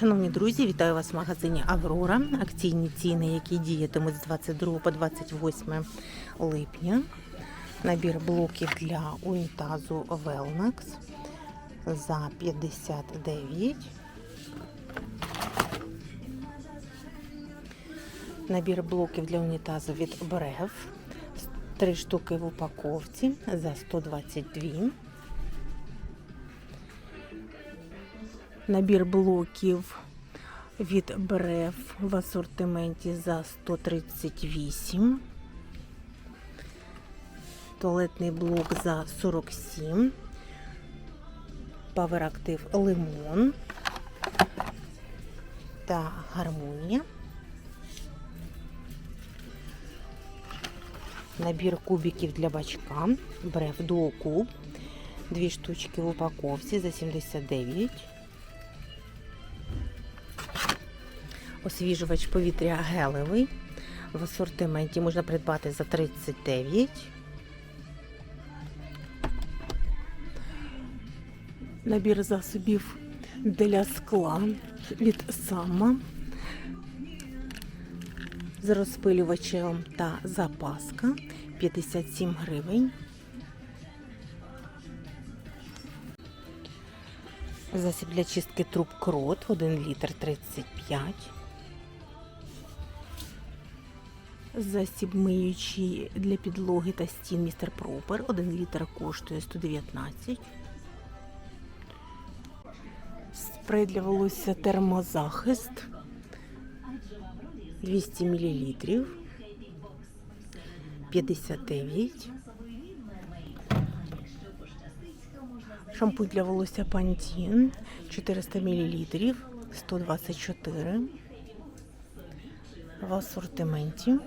Шановні друзі, вітаю вас в магазині Аврора. Акційні ціни, які діятимуть з 22 по 28 липня. Набір блоків для унітазу Velnax за 59. Набір блоків для унітазу від Брев. Три штуки в упаковці за 122. Набір блоків від Брев в асортименті за 138. Туалетний блок за 47. Power Active Лимон та гармонія. Набір кубиків для бачка. Брев Duo Куб. Дві штучки в упаковці за 79. Освіжувач повітря гелевий. В асортименті можна придбати за 39. Набір засобів для скла від Сама з розпилювачем та запаска 57 гривень. Засіб для чистки труб крот 1 літр 35. Засіб миючий для підлоги та стін містер Пропер 1 літр коштує 119. Спрей для волосся термозахист 200 мл 59. Шампунь для волосся Pantene 400 мл 124 в асортименті.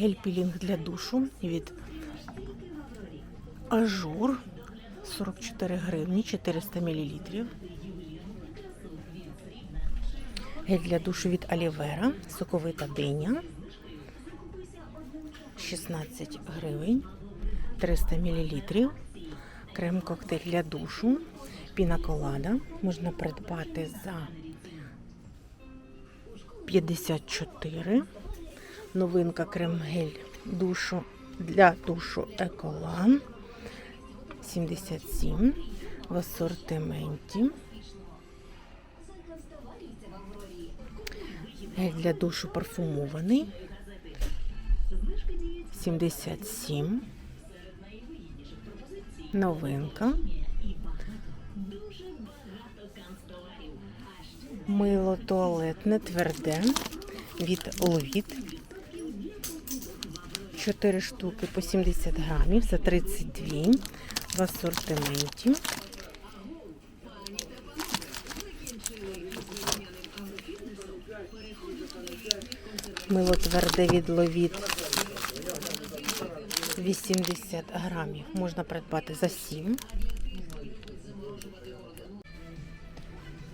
Гель-пілінг для душу від Ажур 44 гривні 400 мл. Гель для душу від Алівера, соковита диня 16 гривень 300 мл. Крем коктейль для душу. Пінаколада можна придбати за 54. Новинка крем-гель душу для душу Еколан 77 в асортименті. Гель для душу парфумований 77. Новинка. Мило туалетне тверде від Ловіт. 4 штуки по 70 грамів за 32 в асортименті. Мило тверде від Ловіт 80 грамів. Можна придбати за 7.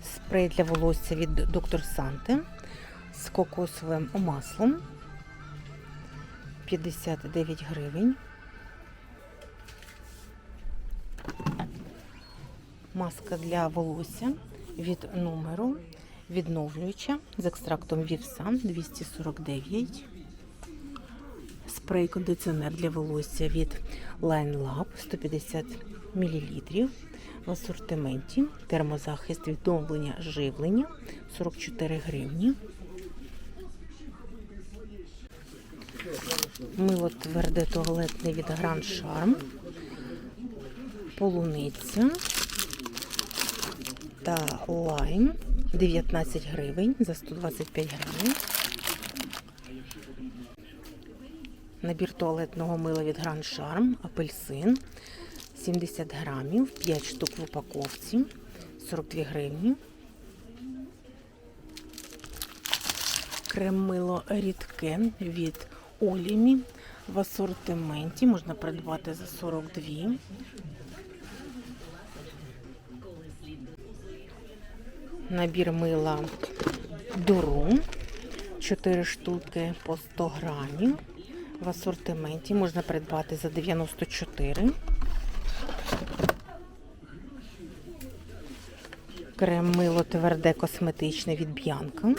Спрей для волосся від доктор Санте з кокосовим маслом 59 гривень. Маска для волосся від номеру відновлююча з екстрактом вівса 249. Спрей кондиціонер для волосся від Line Lab 150 мл в асортименті. Термозахист відновлення живлення 44 гривні. Мило тверде туалетне від Grand Charm. Полуниця та лайм 19 гривень за 125 гривень. Набір туалетного мила від Grand Charm, апельсин 70 грамів, 5 штук в упаковці, 42 гривні. Крем-мило рідке від Олімі в асортименті можна придбати за 42. Набір мила Дуру 4 штуки по 100 грамів. В асортименті можна придбати за 94. Крем мило тверде косметичне від Б'янка.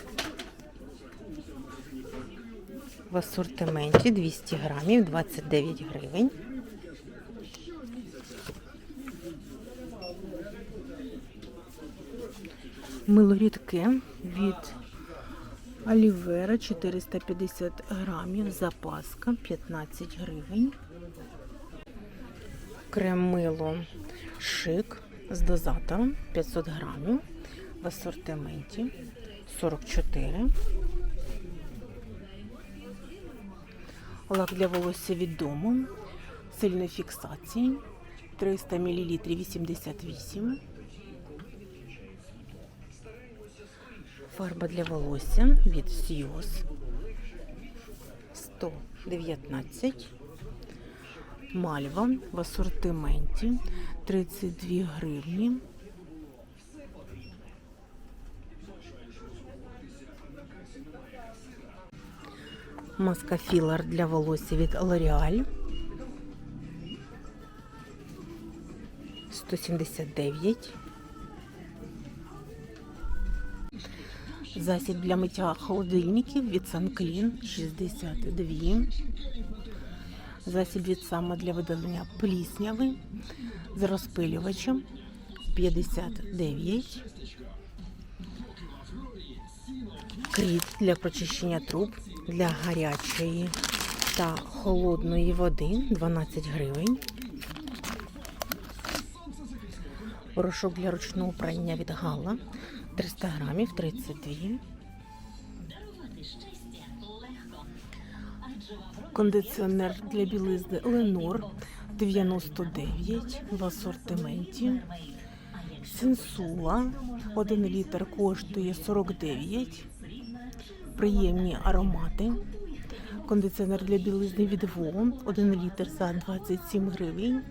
В асортименті 200 грамів, 29 гривень. Мило рідке від Олівера 450 грамів, запаска 15 гривень. Крем мило шик з дозатором 500 грамів в асортименті 44. Лак для волосся від дому сильної фіксації 300 мл 88. Фарба для волосся від Сіос 119. Мальва в асортименті 32 гривні. Маска філер для волосся від L'Oreal 179. Засіб для миття холодильників від Санклін 62. Засіб від сама для видалення плісняви з розпилювачем 59. Кріт для прочищення труб для гарячої та холодної води 12 гривень. Порошок для ручного прання від Гала 300 грамів 32. Кондиціонер для білизни Ленор 99 в асортименті. Сенсула 1 літр коштує 49. Приємні аромати. Кондиціонер для білизни від ВО 1 літр за 27 гривень.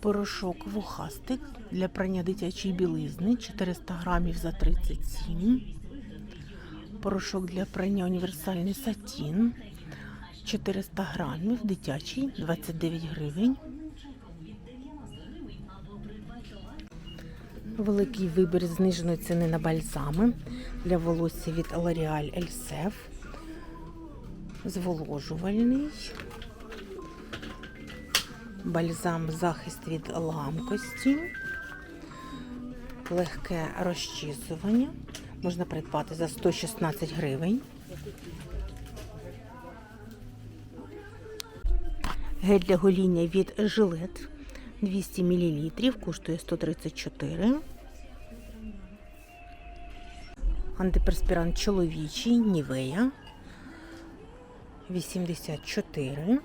Порошок вухастик для прання дитячої білизни 400 грамів за 37. Порошок для прання універсальний сатін 400 грамів, дитячий 29 гривень. Великий вибір зниженої ціни на бальзами для волосся від L'Oreal Elsef. Зволожувальний. Бальзам захист від ламкості. Легке розчісування. Можна придбати за 116 гривень. Гель для гоління від Жилет 200 мл, коштує 134. Антиперспірант чоловічий Нівея 84.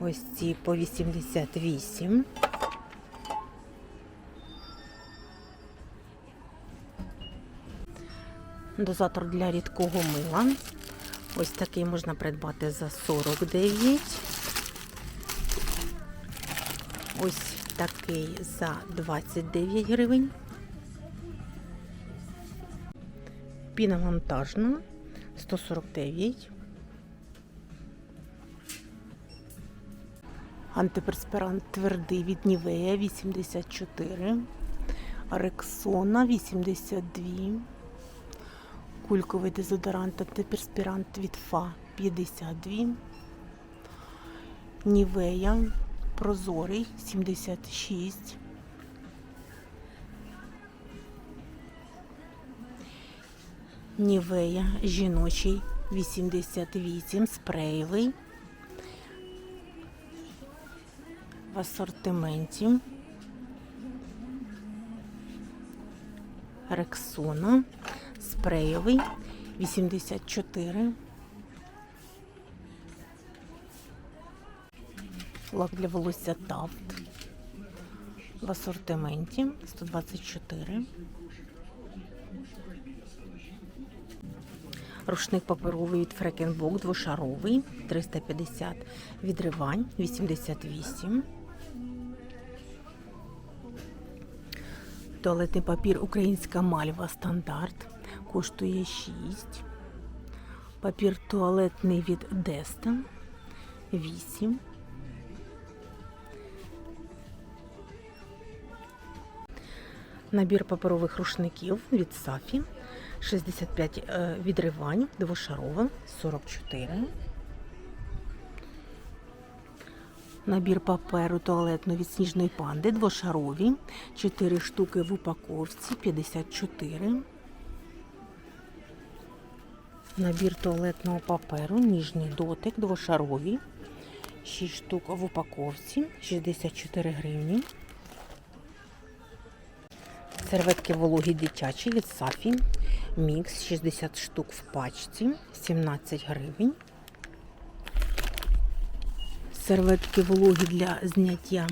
Ось ці по 88. Дозатор для рідкого мила. Ось такий можна придбати за 49. Ось такий за 29 гривень. Піна монтажна 149. Антиперспирант твердий від Нівея 84. Рексона 82. Кульковий дезодорант антиперспірант від ФА 52. Нівея прозорий 76. Нівея жіночий 88, спреєвий. В асортименті. Рексона спреєвий 84. Лак для волосся Тафт в асортименті 124. Рушник паперовий від Фрекенбок двошаровий 350 відривань 88. Туалетний папір Українська мальва стандарт коштує 6. Папір туалетний від Деста 8. Набір паперових рушників від Сафі. 65 е, відривань, двошарове, 44. Набір паперу туалетно від сніжної панди, двошарові, 4 штуки в упаковці, 54. Набір туалетного паперу, ніжний дотик, двошарові, 6 штук в упаковці, 64 гривні. Серветки вологі дитячі від Сафі. Мікс 60 штук в пачці, 17 гривень. Серветки вологі для зняття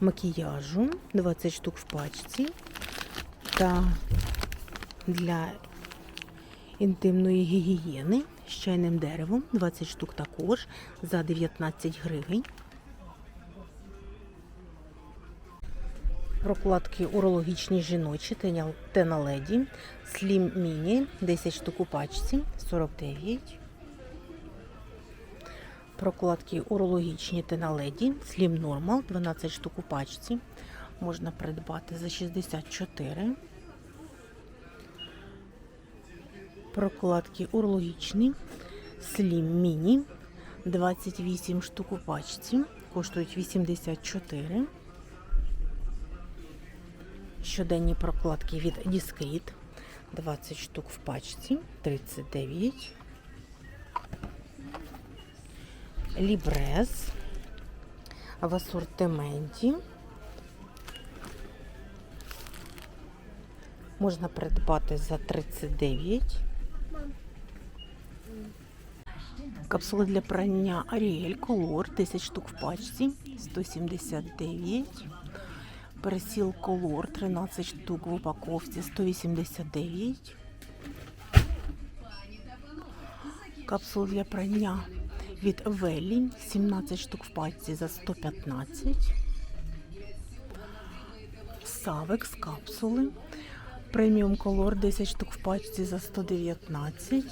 макіяжу 20 штук в пачці. Та для інтимної гігієни з чайним деревом 20 штук також за 19 гривень. Прокладки урологічні жіночі Тена- Тена Леді. Слім Міні 10 штук у пачці 49. Прокладки урологічні Тена Леді. Слім Нормал 12 штук у пачці. Можна придбати за 64. Прокладки урологічні. Слім Міні 28 штук у пачці. Коштують 84. Щоденні прокладки від Discreet 20 штук в пачці 39. Лібрез в асортименті. Можна придбати за 39. Капсули для прання Ariel Color 10 штук в пачці 179. Пересіл Колор 13 штук в упаковці 189. Капсул для прання від Велі 17 штук в пачці за 115. Савекс капсули. Преміум колор 10 штук в пачці за 119.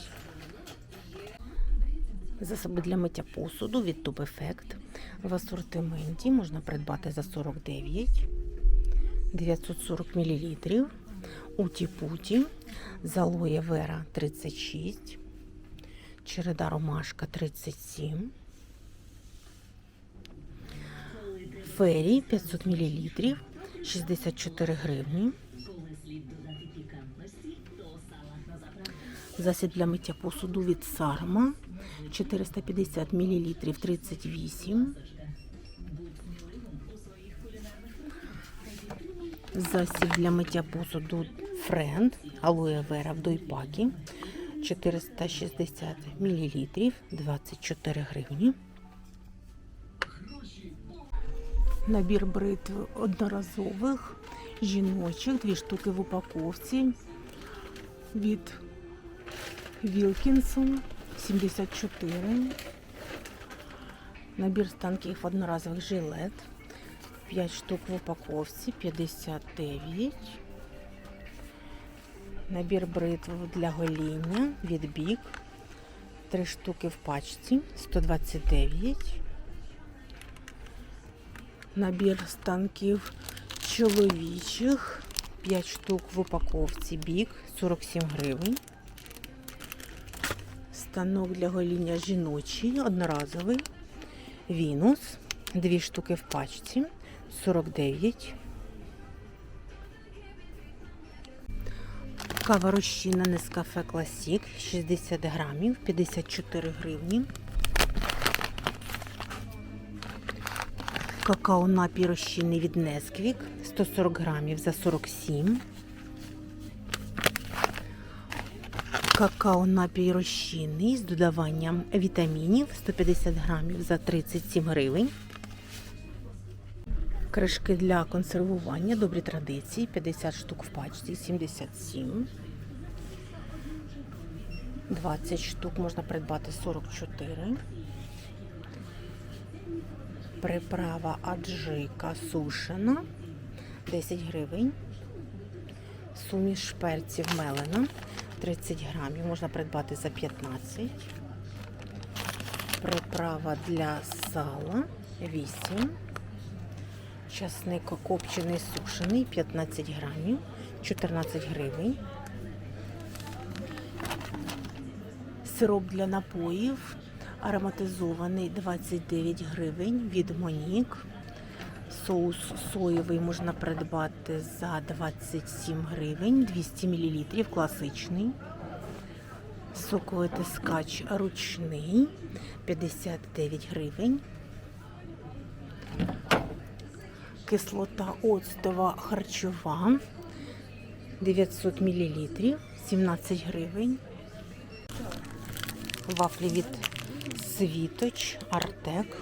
Засоби для миття посуду від Tube Effect. В асортименті можна придбати за 49. 940 мл. Уті-путі, залоє вера 36, череда ромашка 37, фері 500 мл, 64 гривні. Засіб для миття посуду від Сарма 450 мл 38. Засіб для миття посуду Френд Алоє Вера в дойпакі 460 мл 24 гривні. Набір бритв одноразових жіночих, дві штуки в упаковці від Wilkinson 74. Набір станків одноразових жилет 5 штук в упаковці 59. Набір бритв для гоління від бік 3 штуки в пачці 129. Набір станків чоловічих 5 штук в упаковці бік 47 гривень. Станок для гоління жіночий одноразовий. Вінус 2 штуки в пачці 49. Кава розчинна Нескафе Класік 60 грамів 54 гривні. Какао напій розчинний від Несквік 140 грамів за 47. Какао напій розчинний з додаванням вітамінів 150 грамів за 37 гривень. Кришки для консервування, добрі традиції, 50 штук в пачці, 77. 20 штук можна придбати 44. Приправа аджика сушена 10 гривень. Суміш перців мелена 30 грамів. Можна придбати за 15. Приправа для сала 8. Часник копчений сушений 15 грамів, 14 гривень. Сироп для напоїв ароматизований 29 гривень від Монік. Соус соєвий можна придбати за 27 гривень, 200 мл, класичний. Соковитискач ручний 59 гривень. Кислота оцтова харчова 900 мл, 17 гривень. Вафлі від Світоч Артек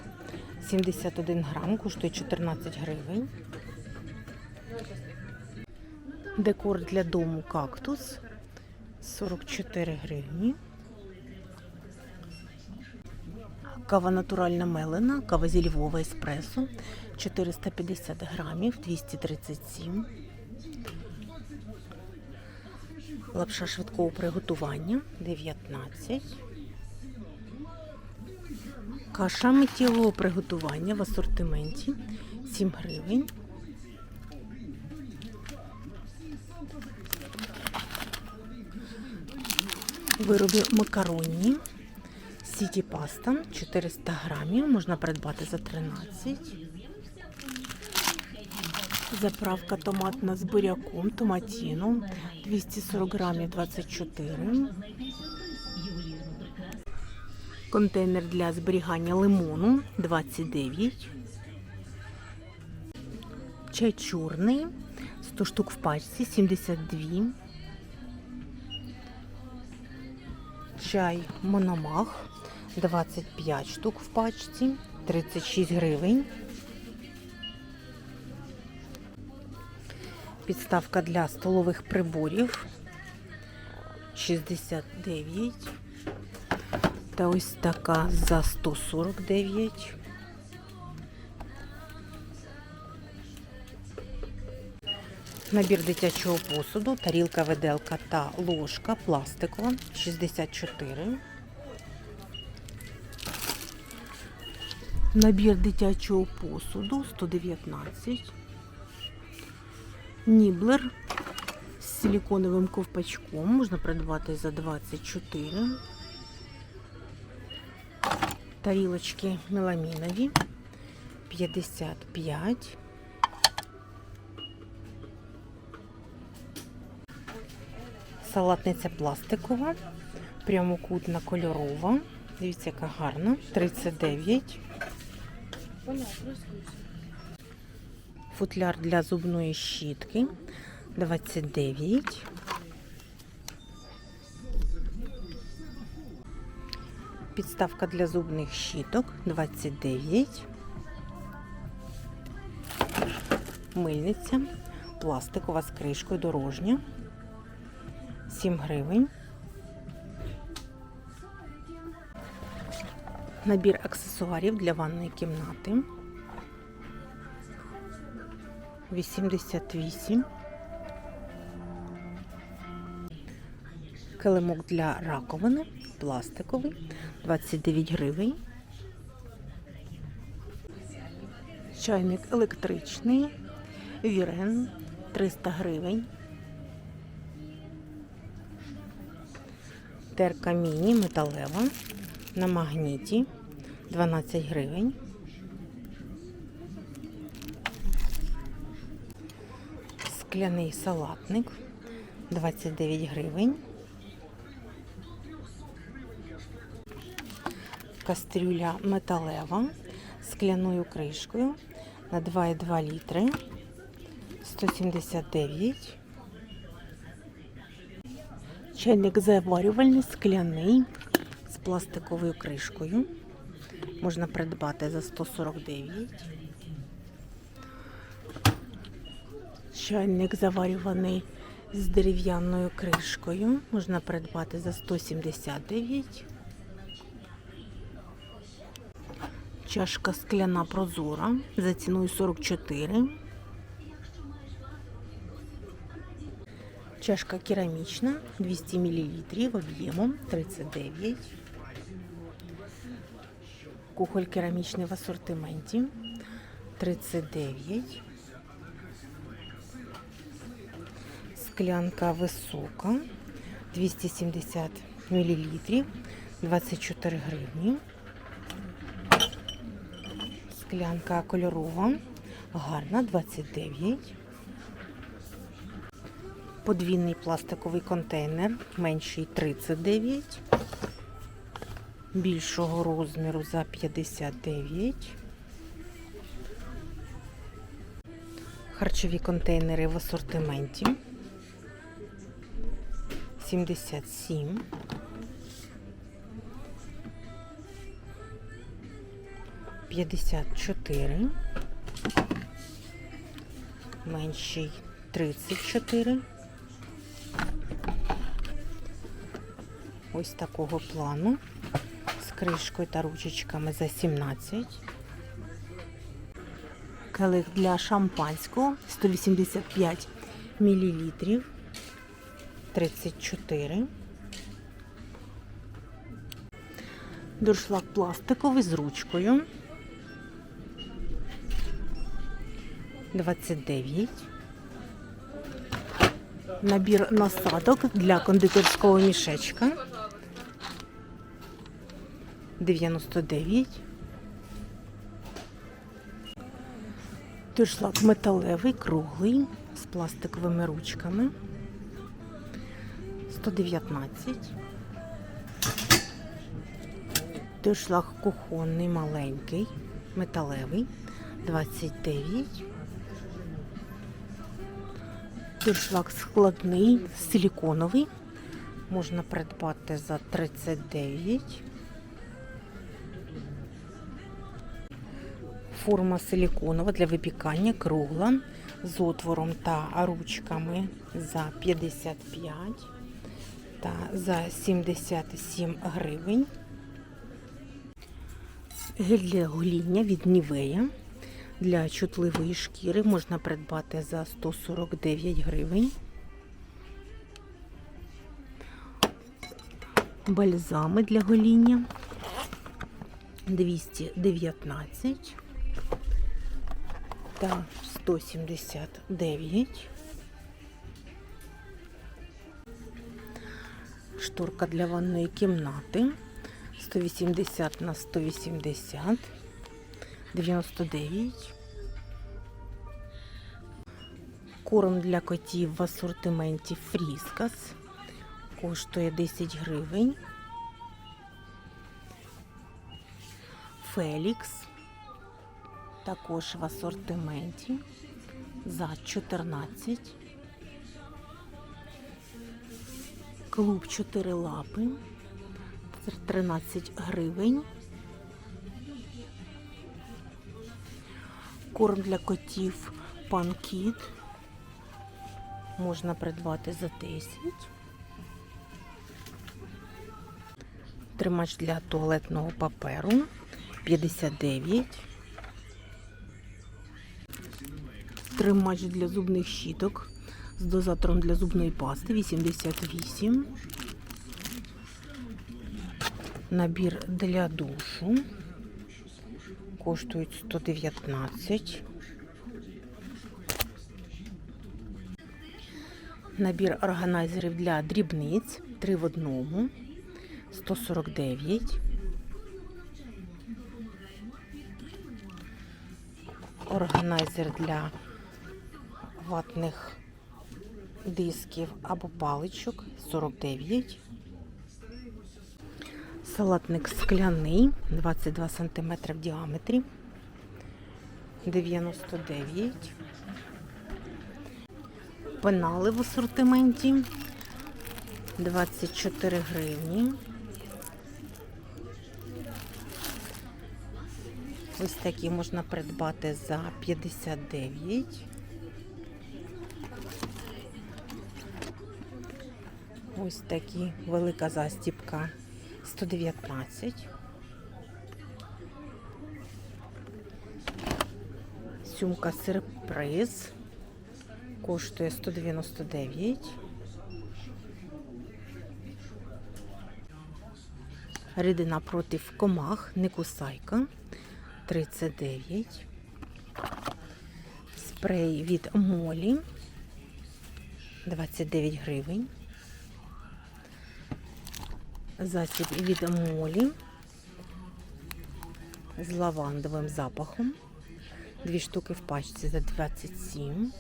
71 грам, коштує 14 гривень. Декор для дому кактус 44 гривні. Кава натуральна мелена, кава зі Львова еспресо 450 грамів, 237. Лапша швидкого приготування 19. Каша миттєвого приготування в асортименті 7 гривень. Вироби макаронні. Сіті паста 400 грамів, можна придбати за 13. Заправка томатна з буряком, томатіно 240 грамів 24. Контейнер для зберігання лимону 29. Чай чорний 100 штук в пачці 72. Чай Мономах 25 штук в пачці, 36 гривень. Підставка для столових приборів 69. Та ось така за 149. Набір дитячого посуду, тарілка, виделка та ложка пластикова 64. Набір дитячого посуду 119. Ніблер з силіконовим ковпачком можна придбати за 24. Тарілочки меламінові 55. Салатниця пластикова, прямокутна кольорова. Дивіться, яка гарна. 39. Футляр для зубної щітки 29. Підставка для зубних щіток 29. Мильниця пластикова з кришкою дорожня 7 гривень. Набір аксесуарів для ванної кімнати 88. Килимок для раковини пластиковий 29 гривень. Чайник електричний Вірен 300 гривень. Терка міні металева на магніті 12 гривень. Скляний салатник 29 гривень. Кастрюля металева з скляною кришкою на 2,2 літри 179. Чайник заварювальний скляний з пластиковою кришкою. Можна придбати за 149. Чайник заварюваний з дерев'яною кришкою. Можна придбати за 179. Чашка скляна прозора за ціною 44. Чашка керамічна 200 мл об'ємом 39. Кухоль керамічний в асортименті 39. Склянка висока 270 мл, 24 гривні. Склянка кольорова, гарна 29. Подвійний пластиковий контейнер, менший 39. Більшого розміру за 59. Харчові контейнери в асортименті 77. П'ятдесят чотири. Менший тридцять чотири. Ось такого плану. З кришкою та ручечками за 17. Келих для шампанського 185 мл 34. Дуршлаг пластиковий з ручкою 29. Набір насадок для кондитерського мішечка 99. Дуршлаг металевий, круглий, з пластиковими ручками. 119. Дуршлаг кухонний, маленький, металевий. 29. Дуршлаг складний, силіконовий. Можна придбати за 39. Форма силіконова для випікання кругла з отвором та ручками за 55 та за 77 гривень. Гель для гоління від Нівея для чутливої шкіри можна придбати за 149 гривень. Бальзами для гоління 219 та 179. Шторка для ванної кімнати 180 на 180 99. Корм для котів в асортименті Фріскас коштує 10 гривень. Фелікс також в асортименті за 14. Клуб 4 лапи 13 гривень. Корм для котів панкіт можна придбати за 10. Тримач для туалетного паперу 59. Тримач для зубних щіток з дозатором для зубної пасти 88. Набір для душу коштують 119. Набір органайзерів для дрібниць 3 в одному 149. Органайзер для ватних дисків або паличок 49. Салатник скляний 22 см в діаметрі 99. Пенали в асортименті 24 гривні. Ось такі можна придбати за 59. Ось такі велика застіпка 119. Сумка сюрприз коштує 199. Рідина проти комах, не кусайка 39. Спрей від Молі 29 гривень. Засіб від Молі з лавандовим запахом. Дві штуки в пачці за 27.